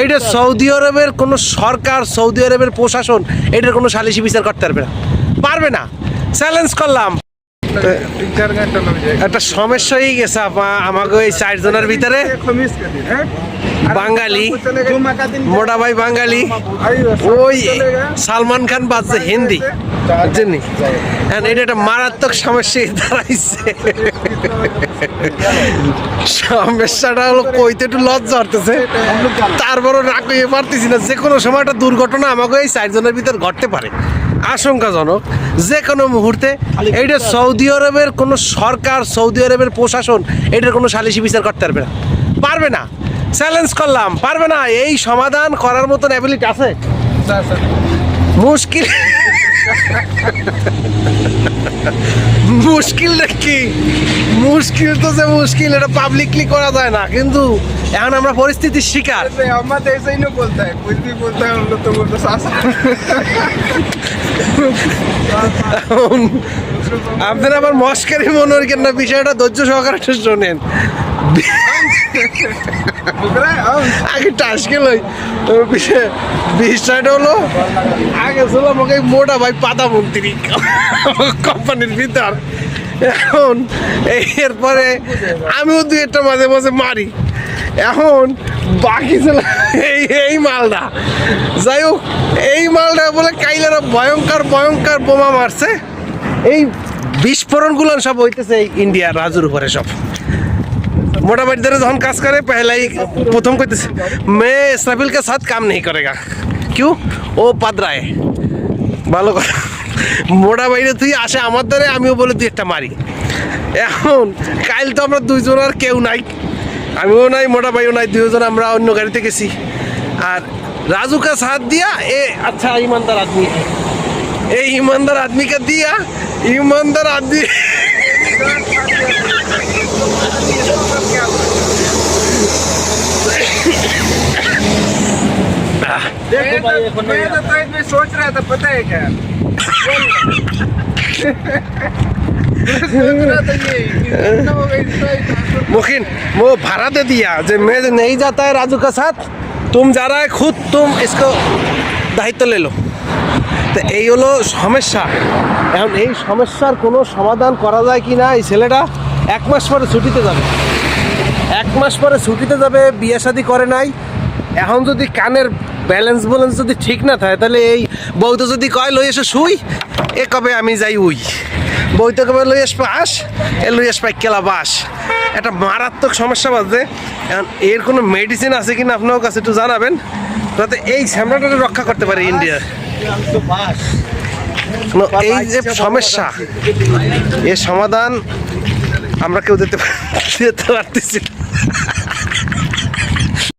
এইটা সৌদি আরবের কোনো সরকার সৌদি আরবের প্রশাসন এটার কোনো সালিশি বিচার করতে পারবে না। পারবে না। চ্যালেঞ্জ করলাম। একটা সমস্যা হয়ে গেছে আমাকে ওই চারজনের ভিতরে বাঙালি মোটা ভাই বাঙালি। ওই সালমান খান বাজছে হিন্দি। চিনি হ্যাঁ, মারাত্মক সমস্যা দাঁড়াইছে। না। যে কোনো সময় একটা দুর্ঘটনা আমাকে এই চারজনের ভিতর ঘটতে পারে। আশঙ্কাজনক। যে কোনো মুহূর্তে এইটা সৌদি আরবের কোনো সরকার সৌদি আরবের প্রশাসন এটার কোনো সালিশি বিচার করতে পারবে না। পারবে না। চ্যালেঞ্জ করলাম। পারবে না। এই সমাধান করার মতন অ্যাবিলিটি আছে? মুশকিল। মুশকিল কি মুশকিল তো যে মুশকিল এটা পাবলিকলি করা যায় না। কিন্তু এখন আমরা পরিস্থিতির শিকার। আপনার সেই বুঝবি বলতে তো বলতো আপনারা আমার মস্কারি মনে করেন না বিষয়টা ধৈর্য সহকারে শোনেন। আগে লই হলো আগে ছিল আমাকে মোটা ভাই পাতা মন্ত্রী কোম্পানির ভিতর। এখন এরপরে আমিও দু একটা মাঝে মাঝে মারি। এখন বাকি ছিল এই এই মালদা যাই হোক, এই মালদা বলে কাইলারা ভয়ঙ্কর ভয়ঙ্কর বোমা মারছে। এই বিস্ফোরণগুলো সব হইতেছে এই ইন্ডিয়ার রাজুর উপরে সব। মোটামুটি ধরে যখন কাজ করে, পেহলাই প্রথম করতেছে মেয়ে সাফিলকে কে সাথ কাম নেই করেগা। কিউ? ও পাদরায়। ভালো কথা। মোটা বাইরে তুই আসে আমার দ্বারে আমিও বলে তুই একটা মারি। এখন কাইল তো আমরা দুইজন আর কেউ নাই। আমিও নাই মোটা ভাইও নাই দুইজন আমরা অন্য গাড়িতে গেছি আর राजू का साथ दिया ए अच्छा ईमानदार आदमी है ए ईमानदार आदमी का दिया ईमानदार आदमी मैं तो मैं तो तो इसमें सोच रहा था पता है क्या सोच रहा था ये कि कितना होगा इसका ट्रांसफर मुखिन वो भाड़ा दे दिया जो मैं नहीं जाता है राजू का साथ तुम जा रहा है खुद तुम इसको দায়িত্ব লেলো তো এই হলো সমস্যা এখন এই সমস্যার কোনো সমাধান করা যায় কি না এই ছেলেটা এক মাস পরে ছুটিতে যাবে এক মাস পরে ছুটিতে যাবে বিয়ে শাদি করে নাই এখন যদি কানের ব্যালেন্স ব্যালেন্স যদি ঠিক না থাকে তাহলে এই বউতো যদি কয় লই এসে শুই এ কবে আমি যাই উই বউতো কবে লই আসবে আস এ লই আসবে কেলা বাস একটা মারাত্মক সমস্যা বাজছে এর কোনো মেডিসিন আছে কিনা আপনার কাছে একটু জানাবেন, যাতে এই শ্যামলাটাকে রক্ষা করতে পারে ইন্ডিয়া এই যে সমস্যা, এর সমাধান আমরা কেউ দিতে দিতে পারতেছি।